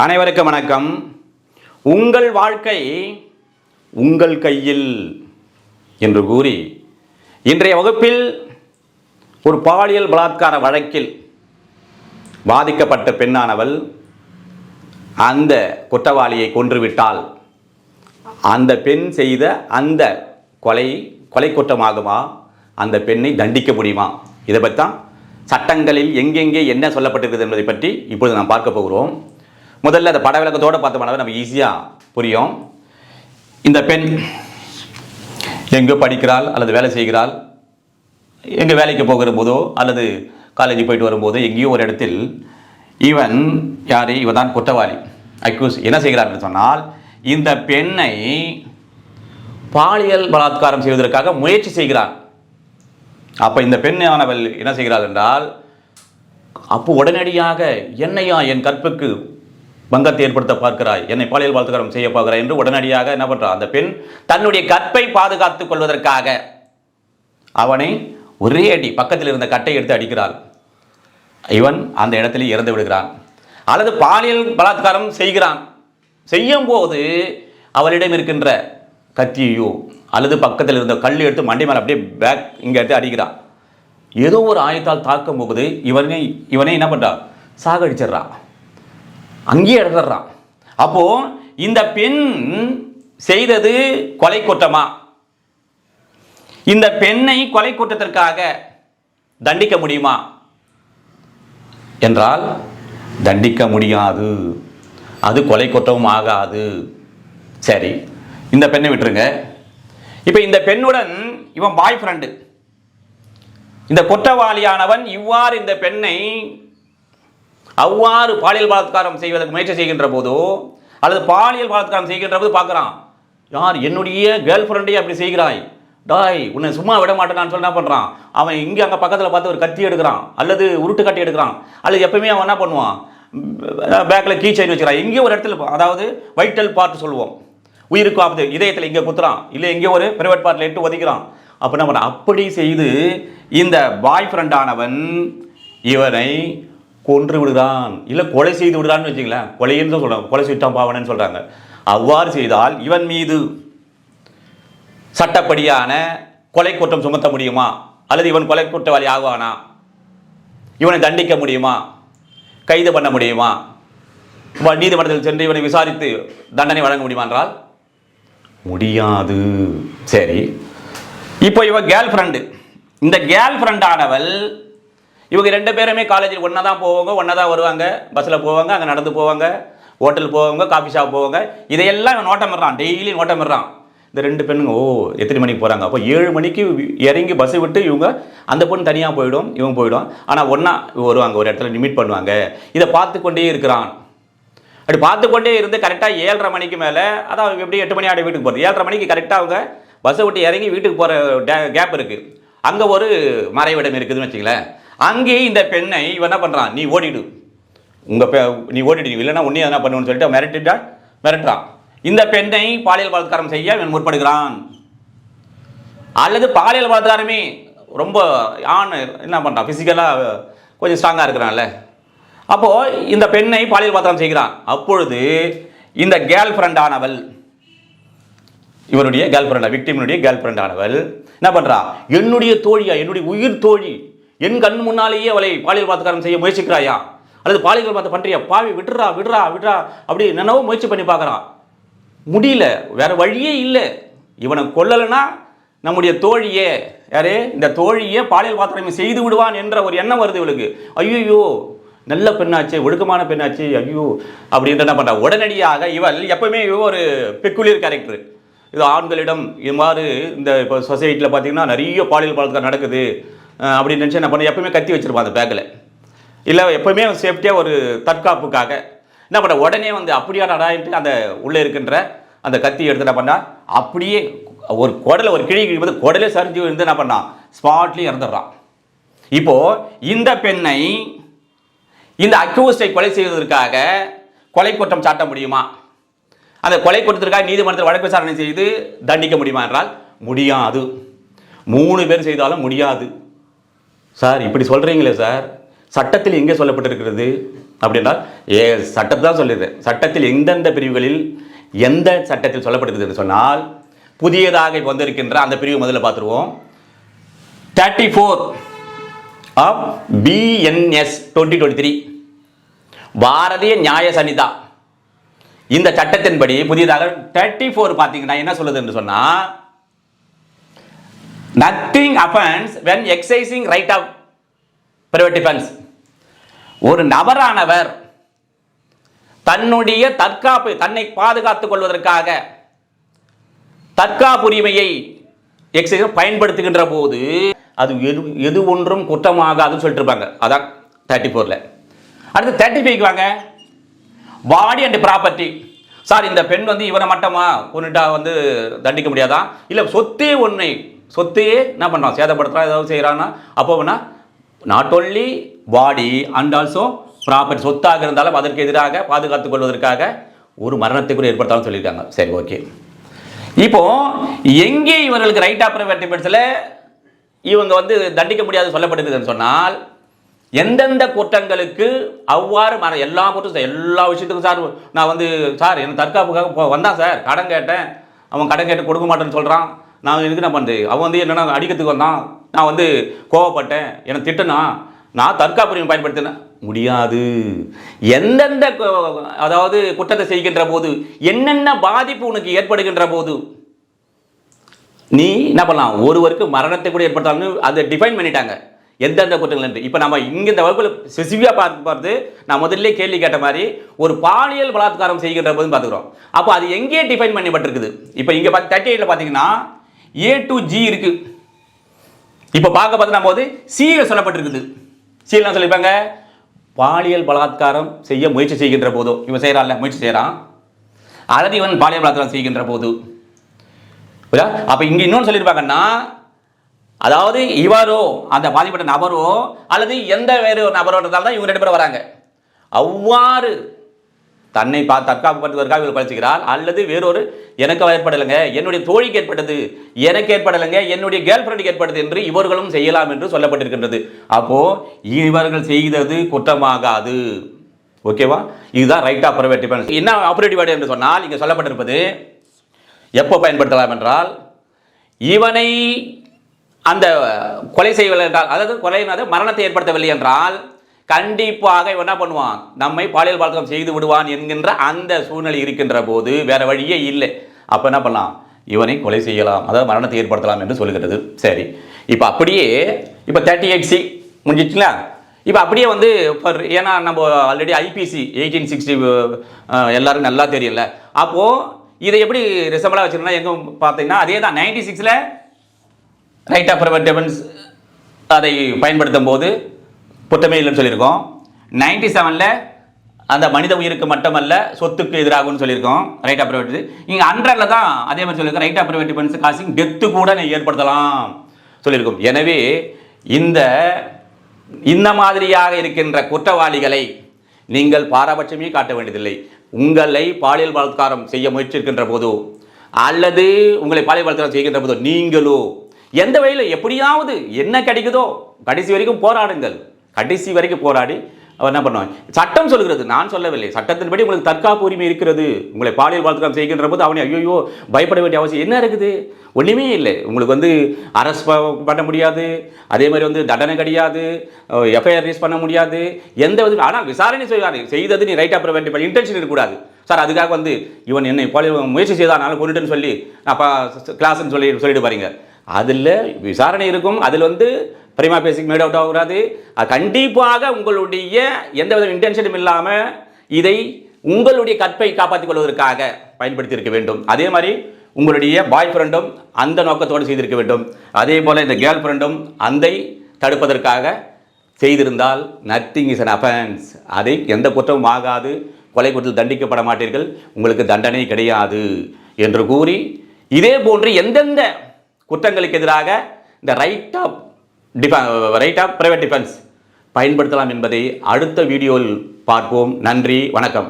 அனைவருக்கும் வணக்கம். உங்கள் வாழ்க்கை உங்கள் கையில் என்று கூறி இன்றைய வகுப்பில் ஒரு பாலியல் பலாத்கார வழக்கில் பாதிக்கப்பட்ட பெண்ணானவள் அந்த குற்றவாளியை கொன்றுவிட்டால் அந்த பெண் செய்த அந்த கொலை கொலை குற்றமாகுமா? அந்த பெண்ணை தண்டிக்க முடியுமா? இதை பற்றி தான் சட்டங்களில் எங்கெங்கே என்ன சொல்லப்பட்டிருக்குது என்பதை பற்றி இப்பொழுது நாம் பார்க்க போகிறோம். முதல்ல அந்த பட விளக்கத்தோடு பார்த்தோம்னா நம்ம ஈஸியாக புரியும். இந்த பெண் எங்கே படிக்கிறாள் அல்லது வேலை செய்கிறாள் எங்கே வேலைக்கு போகிற போதோ அல்லது காலேஜ் போயிட்டு வரும்போதோ எங்கேயோ ஒரு இடத்தில் இவன் யார்? இவன் தான் குற்றவாளி. அக்யூஸ் என்ன செய்கிறார் என்று சொன்னால் இந்த பெண்ணை பாலியல் பலாத்காரம் செய்வதற்காக முயற்சி செய்கிறான். அப்போ இந்த பெண்ணானவள் என்ன செய்கிறாள் என்றால் அப்போ உடனடியாக என்னையா என் கற்புக்கு பங்கத்தை ஏற்படுத்த பார்க்கிறாய். என்னை பாலியல் பலாத்காரம் செய்ய பார்க்கிறாய் என்று உடனடியாக என்ன பண்ணுறா அந்த பெண் தன்னுடைய கற்பை பாதுகாத்துக் கொள்வதற்காக அவனை ஒரே அடி பக்கத்தில் இருந்த கட்டை எடுத்து அடிக்கிறாள். இவன் அந்த இடத்துல இறந்து விடுகிறான். அல்லது பாலியல் பலாத்காரம் செய்கிறான். செய்யும் போது அவளிடம் இருக்கின்ற கத்தியையோ அல்லது பக்கத்தில் இருந்த கல் எடுத்து மண்டை மேலே அப்படியே பேக் இங்கே எடுத்து அடிக்கிறான். ஏதோ ஒரு ஆயத்தால் தாக்கும் போகுது இவனை இவனை என்ன பண்ணுறான் சாகடிச்சிடுறான். அங்கேயே இறந்துடுறான் அப்போ இந்த பெண் செய்தது கொலை குற்றமா? இந்த பெண்ணை கொலை குற்றத்திற்காக தண்டிக்க முடியுமா? என்றால் தண்டிக்க முடியாது. அது கொலை குற்றமும் ஆகாது. சரி இந்த பெண்ணை விட்டுருங்க. இப்போ இந்த பெண்ணுடன் இவன் பாய் ஃப்ரெண்டு இந்த குற்றவாளியானவன் இவ்வாறு இந்த பெண்ணை அவ்வாறு பாலியல் பலாத்காரம் செய்வதற்கு முயற்சி செய்கின்ற போதோ அல்லது பாலியல் பலாத்காரம் செய்கின்ற போது பார்க்குறான் யார் என்னுடைய கேர்ள் ஃப்ரெண்டே அப்படி செய்கிறாய்? டாய் உன்னை சும்மா விட மாட்டேனான்னு சொல்லி என்ன பண்ணுறான் அவன் இங்கே அங்கே பக்கத்தில் பார்த்து ஒரு கத்தி எடுக்கிறான் அல்லது உருட்டு கட்டி எடுக்கிறான் அல்லது எப்பவுமே அவன் என்ன பண்ணுவான்? பேக்கில் கீ செயின் வச்சுக்கிறான். எங்கேயோ ஒரு இடத்துல அதாவது வைட்டல் பார்ட் சொல்லுவோம். உயிருக்கு ஆபத்து. இதயத்தில் இங்கே குத்துறான். இல்லை எங்கேயோ ஒரு பிரைவேட் பார்ட்டில் எட்டு ஒதுக்கிறான். அப்போ என்ன பண்ண அப்படி செய்து இந்த பாய் ஃப்ரெண்டானவன் இவனை கொன்று விடுகிறான். இல்லை கொலை செய்து விடுறான்னு வச்சுங்களேன் கொலைன்னு தான் சொல்கிறாங்க கொலை செய்தான் பாவனன்னு சொல்கிறாங்க அவ்வாறு செய்தால் இவன் மீது சட்டப்படியான கொலை குற்றம் சுமத்த முடியுமா? அல்லது இவன் கொலை குற்றவாளி ஆகுவானா இவனை தண்டிக்க முடியுமா? கைது பண்ண முடியுமா? வ- நீதிமன்றத்தில் சென்று இவனை விசாரித்து தண்டனை வழங்க முடியுமா என்றால் முடியாது. சரி. இப்போ இவன் கேர்ள் ஃப்ரெண்டு இந்த கேர்ள் ஃப்ரெண்டானவள் இவங்க ரெண்டு பேருமே காலேஜில் ஒன்றா தான் போவாங்க ஒன்றா தான் வருவாங்க. பஸ்ஸில் போவாங்க அங்கே நடந்து போவாங்க ஹோட்டல் போவாங்க காஃபி ஷாப் போவாங்க. இதையெல்லாம் இவன் நோட்டமிடுறான் டெய்லி நோட்டமிடுறான் இந்த ரெண்டு பெண்ணுங்க ஓ எத்தனை மணிக்கு போகிறாங்க அப்போ ஏழு மணிக்கு இறங்கி பஸ்ஸை விட்டு இவங்க அந்த பொண்ணு தனியாக போயிடும் இவங்க போயிடும். ஆனால் ஒன்றா வருவாங்க ஒரு இடத்துல மீட் பண்ணுவாங்க. இதை பார்த்து கொண்டே இருக்கிறான். அப்படி பார்த்து கொண்டே இருந்து கரெக்டாக ஏழரை மணிக்கு மேலே அதான் எப்படி எட்டு மணி ஆடி வீட்டுக்கு போகிறது ஏழரை மணிக்கு கரெக்டாக அவங்க பஸ்ஸை விட்டு இறங்கி வீட்டுக்கு போகிற கேப் இருக்குது அங்கே ஒரு மறைவிடம் இருக்குதுன்னு வச்சுங்களேன் அங்கேயே இந்த பெண்ணை இவன் என்ன பண்ணுறான் நீ ஓடிடு. உங்கள் பெ நீ ஓடிடு. இல்லைன்னா உன்னையும் என்ன பண்ணுவேன்னு சொல்லிட்டு மிரட்டிட்டா? மிரட்டுறான். இந்த பெண்ணை பாலியல் பலாத்காரம் செய்ய இவன் முற்படுகிறான். அல்லது பாலியல் பலாத்காரமே ரொம்ப ஆண் என்ன பண்ணுறான் ஃபிசிக்கலாக கொஞ்சம் ஸ்ட்ராங்காக இருக்கிறான்ல. அப்போது இந்த பெண்ணை பாலியல் பலாத்காரம் செய்கிறான். அப்பொழுது இந்த கேர்ள் ஃப்ரெண்டானவள் இவருடைய கேர்ள் ஃப்ரெண்டா விக்டிமினுடைய கேர்ள் ஃப்ரெண்டானவள் என்ன பண்ணுறா என்னுடைய தோழியா என்னுடைய உயிர் தோழி என் கண் முன்னாலேயே அவளை பாலியல் பாத்துக்காரம் செய்ய முயற்சிக்கிறாயா? அல்லது பாலியல் பார்த்து பண்ணுறியா பாவி விடுறா விடுறா விடுறா அப்படி என்னென்னவோ முயற்சி பண்ணி பார்க்குறான் முடியல. வேற வழியே இல்லை. இவனை கொல்லலைன்னா நம்முடைய தோழியே யாரே? இந்த தோழியே பாலியல் பாத்திரம் செய்து விடுவான் என்ற ஒரு எண்ணம் வருது இவளுக்கு. ஐயோ நல்ல பெண்ணாச்சே ஒழுக்கமான பெண்ணாச்சு ஐயோ அப்படின்ற என்ன பண்ணுறா உடனடியாக இவள் எப்பவுமே இவ ஒரு பெக்குலியர் கேரக்டர் இது ஆண்களிடம் இது மாதிரி இந்த இப்போ சொசைட்டியில் பார்த்தீங்கன்னா நிறைய பாலியல் பலாத்காரம் நடக்குது. அப்படின்னு நினச்சி என்ன பண்ண? எப்பவுமே கத்தி வச்சுருப்பான் அந்த பேக்கில் இல்லை எப்பவுமே சேஃப்டியாக ஒரு தற்காப்புக்காக. என்ன பண்ண? உடனே வந்து அப்படியா நடாயிட்டு அந்த உள்ளே இருக்கின்ற அந்த கத்தி எடுத்து என்ன பண்ணால் அப்படியே ஒரு குடலை ஒரு கிழி கிழிப்பது குடலே சரிஞ்சு இருந்து என்ன பண்ணான் ஸ்பாட்லேயும் இறந்துடுறான். இப்போது இந்த பெண்ணை இந்த அக்யூஸ்டை கொலை செய்வதற்காக கொலை குற்றம் சாட்ட முடியுமா? அந்த கொலை குற்றத்திற்காக நீதிமன்றத்தில் வழக்கு விசாரணை செய்து தண்டிக்க முடியுமா என்றால் முடியாது. மூணு பேர் செய்தாலும் முடியாது. சார் இப்படி சொல்கிறீங்களே சார். சட்டத்தில் எங்கே சொல்லப்பட்டிருக்கிறது? அப்படின்னா ஏ சட்டத்தை தான் சொல்லுது சட்டத்தில் எந்தெந்த பிரிவுகளில் எந்த சட்டத்தில் சொல்லப்படுகிறது என்று சொன்னால் புதியதாக வந்திருக்கின்ற அந்த பிரிவு முதல்ல பார்த்துருவோம். Thirty four of BNS twenty twenty three Bharatiya Nyaya Sanhita. இந்த சட்டத்தின்படி புதியதாக தேர்ட்டி ஃபோர் பார்த்தீங்கன்னா என்ன சொல்லுதுன்னு சொன்னால் nothing offence when exercising right of private defence ஒரு நபரானவர் தன்னுடைய தற்காப்பு தன்னை பாதுகாத்துக் கொள்வதற்காக தற்காப்பு உரிமையை எக்ஸைஸ் பயன்படுத்துகின்ற போது அது எது எது ஒன்றும் குற்றமாகாதுன்னு சொல்லிட்டு இருப்பாங்க. அதான் தேர்ட்டி ஃபோரில் அடுத்து தேர்ட்டி ஃபைவ் வாங்க. பாடி அண்ட் ப்ராப்பர்ட்டி சார் இந்த பெண் வந்து இவனை மட்டமா கொண்டுட்டா வந்து தண்டிக்க முடியாதா? இல்லை சொத்தே ஒன்றை சொத்தையே என்ன பண்ணுறான்? சேதப்படுத்துறான் ஏதாவது செய்கிறான்னா? அப்போ not only body and also property சொத்தாக இருந்தாலும் அதற்கு எதிராக பாதுகாத்துக் கொள்வதற்காக ஒரு மரணத்தை கூட ஏற்படுத்தாலும் சொல்லியிருக்காங்க. சரி ஓகே. இப்போ எங்கே இவர்களுக்கு ரைட் ஆஃப் ப்ரைவேட் இவங்க வந்து தண்டிக்க முடியாது சொல்லப்படுதுன்னு சொன்னால் எந்தெந்த குற்றங்களுக்கு அவ்வாறு மர எல்லா குற்றம் எல்லா விஷயத்துக்கும் சார் நான் வந்து சார் எனக்கு தற்காப்புக்காக வந்தான் சார். கடன் கேட்டேன். அவன் கடன் கேட்டு கொடுக்க மாட்டேன்னு சொல்கிறான் நான் எனக்கு என்ன பண்ணுறது அவன் வந்து என்னென்ன அடிக்கிறதுக்கு வந்தான். நான் வந்து கோவப்பட்டேன். எனக்கு திட்டனா நான் தற்காப்புரிமை பயன்படுத்தினேன். முடியாது. எந்தெந்த அதாவது குற்றத்தை செய்கின்ற போது என்னென்ன பாதிப்பு உனக்கு ஏற்படுகின்ற போது நீ என்ன பண்ணலாம்? ஒருவருக்கு மரணத்தை கூட ஏற்படுத்தாலும் அதை டிஃபைன் பண்ணிட்டாங்க. எந்தெந்த குற்றங்கள் என்று. இப்போ நம்ம இங்கே இந்த வகுப்பில் ஸ்பெசிஃபிக்காக பார்த்து பார்த்து நான் முதல்ல கேள்வி கேட்ட மாதிரி ஒரு பாலியல் பலாத்காரம் செய்கின்ற போதுன்னு பார்த்துக்கிறோம். அப்போ அது எங்கே டிஃபைன் பண்ணப்பட்டிருக்குது? இப்போ இங்கே பார்த்து தேர்ட்டி எயிட்டில் பார்த்தீங்கன்னா ஏ டு ஜி இருக்கு. இப்போ பார்க்க பார்த்து நம்ம போது சியில் சொல்லப்பட்டிருக்குது. சியில் சொல்லியிருப்பாங்க? பாலியல் பலாத்காரம் செய்ய முயற்சி செய்கின்ற போதோ. இவன் செய்கிறான்ல முயற்சி செய்கிறான் அல்லது இவன் பாலியல் பலாத்காரம் செய்கின்ற போது. அப்போ இங்கே இன்னொன்று சொல்லியிருப்பாங்கன்னா அதாவது இவரோ அந்த பாதிப்பட்ட நபரோ அல்லது எந்த வேறு ஒரு நபரோ தான் இவங்க ரெண்டு பேரும் வராங்க. அவ்வாறு தன்னை பா தற்காப்புப்படுவதற்காக இவள் பழிச்சுக்கிறார் அல்லது வேறொரு எனக்கு ஏற்படலைங்க என்னுடைய தோழிக்கு ஏற்பட்டது எனக்கு ஏற்படலைங்க என்னுடைய கேர்ள் ஃப்ரெண்டுக்கு ஏற்பட்டது என்று இவர்களும் செய்யலாம் என்று சொல்லப்பட்டிருக்கின்றது. அப்போ இவர்கள் செய்தது குற்றமாகாது. ஓகேவா இதுதான் ரைட் ஆஃப் ப்ரைவேட் என்ன ஆப்பரேட்டிவ் வேர்டு என்று சொன்னால் இங்கே சொல்லப்பட்டிருப்பது எப்போ பயன்படுத்தலாம் என்றால் இவனை அந்த கொலை செய்யவில்லை என்றால் அதாவது கொலை மரணத்தை ஏற்படுத்தவில்லை என்றால் கண்டிப்பாக இவன் என்ன பண்ணுவான்? நம்மை பாலியல் பழக்கம் செய்து விடுவான் என்கின்ற அந்த சூழ்நிலை இருக்கின்ற போது வேற வழியே இல்லை. அப்போ என்ன பண்ணலாம்? இவனை கொலை செய்யலாம். அதாவது மரணத்தை ஏற்படுத்தலாம் என்று சொல்லுகிறது சரி. இப்போ அப்படியே இப்போ தேர்ட்டி எயிட் சி முடிஞ்சிச்சுங்களா? இப்போ அப்படியே வந்து இப்போ ஏன்னா நம்ம ஆல்ரெடி ஐபிசி எயிட்டீன் சிக்ஸ்டி எல்லாரும் நல்லா தெரியல அப்போது இதை எப்படி ரிசம்பிளாக வச்சுருந்தா எங்கே பார்த்தீங்கன்னா அதே தான் நைன்டி சிக்ஸில் ரைட் ஆஃப் ப்ரிவென்டிவன்ஸ் அதை பயன்படுத்தும் போது புத்தமையிலும் இல்லைன்னு சொல்லியிருக்கோம். நைன்டி செவனில் அந்த மனித உயிருக்கு மட்டுமல்ல சொத்துக்கு எதிராகும்னு சொல்லியிருக்கோம். ரைட் ஆஃப் ப்ரைவேட் இங்கே ஹண்ட்ரடில் தான் அதே மாதிரி சொல்லியிருக்கோம். Right of private defence causing death கூட நீ ஏற்படுத்தலாம் சொல்லியிருக்கோம். எனவே இந்த இந்த மாதிரியாக இருக்கின்ற குற்றவாளிகளை நீங்கள் பாரபட்சமே காட்ட வேண்டியதில்லை. உங்களை பாலியல் பலாத்காரம் செய்ய முயற்சிக்கின்ற போதோ அல்லது உங்களை பாலியல் பலாத்காரம் செய்கின்ற போதோ நீங்களோ எந்த வழியில் எப்படியாவது என்ன கிடைக்குதோ கடைசி வரைக்கும் போராடுங்கள். கடைசி வரைக்கும் போராடி அவர் என்ன பண்ணுவாங்க சட்டம் சொல்கிறது. நான் சொல்லவில்லை. சட்டத்தின்படி உங்களுக்கு தற்காப்பு உரிமை இருக்கிறது. உங்களை பாலியல் பாதுகாப்பு செய்கின்ற போது அவனை ஐயோ பயப்பட வேண்டிய அவசியம் என்ன இருக்குது? ஒன்றுமே இல்லை. உங்களுக்கு வந்து அரெஸ்ட் பண்ண முடியாது. அதே மாதிரி வந்து தண்டனை கிடையாது. எஃப்ஐஆர் ரீஸ் பண்ண முடியாது. எந்த வித ஆனால் விசாரணை செய்வார். செய்தது நீ ரைட் அப்புறம் வேண்டிய இன்டென்ஷன் இருக்கக்கூடாது. சார் அதுக்காக வந்து இவன் என்னை பாலியல் முயற்சி செய்தான் அதனால சொல்லி நான் கிளாஸ்ன்னு சொல்லி சொல்லிட்டு பாருங்க அதில் விசாரணை இருக்கும். அதில் வந்து பிரிமா பேசிக் மேட் அவுட் ஆகக்கூடாது அது கண்டிப்பாக உங்களுடைய எந்த வித இன்டென்ஷனும் இல்லாமல் இதை உங்களுடைய கற்பை காப்பாற்றிக் கொள்வதற்காக பயன்படுத்தியிருக்க வேண்டும். அதே மாதிரி உங்களுடைய பாய் ஃப்ரெண்டும் அந்த நோக்கத்தோடு செய்திருக்க வேண்டும். அதே போல் இந்த கேர்ள் ஃப்ரெண்டும் அந்தை தடுப்பதற்காக செய்திருந்தால் நத்திங் இஸ் அன் அஃபென்ஸ் அதை எந்த குற்றமும் ஆகாது. கொலை குற்றத்தில் தண்டிக்கப்பட மாட்டீர்கள். உங்களுக்கு தண்டனை கிடையாது என்று கூறி இதே போன்று எந்தெந்த குற்றங்களுக்கு எதிராக இந்த ரைட் ஆஃப் டிஃப ரைட் ஆஃப் பிரைவேட் டிஃபென்ஸ் பயன்படுத்தலாம் என்பதை அடுத்த வீடியோவில் பார்ப்போம். நன்றி வணக்கம்.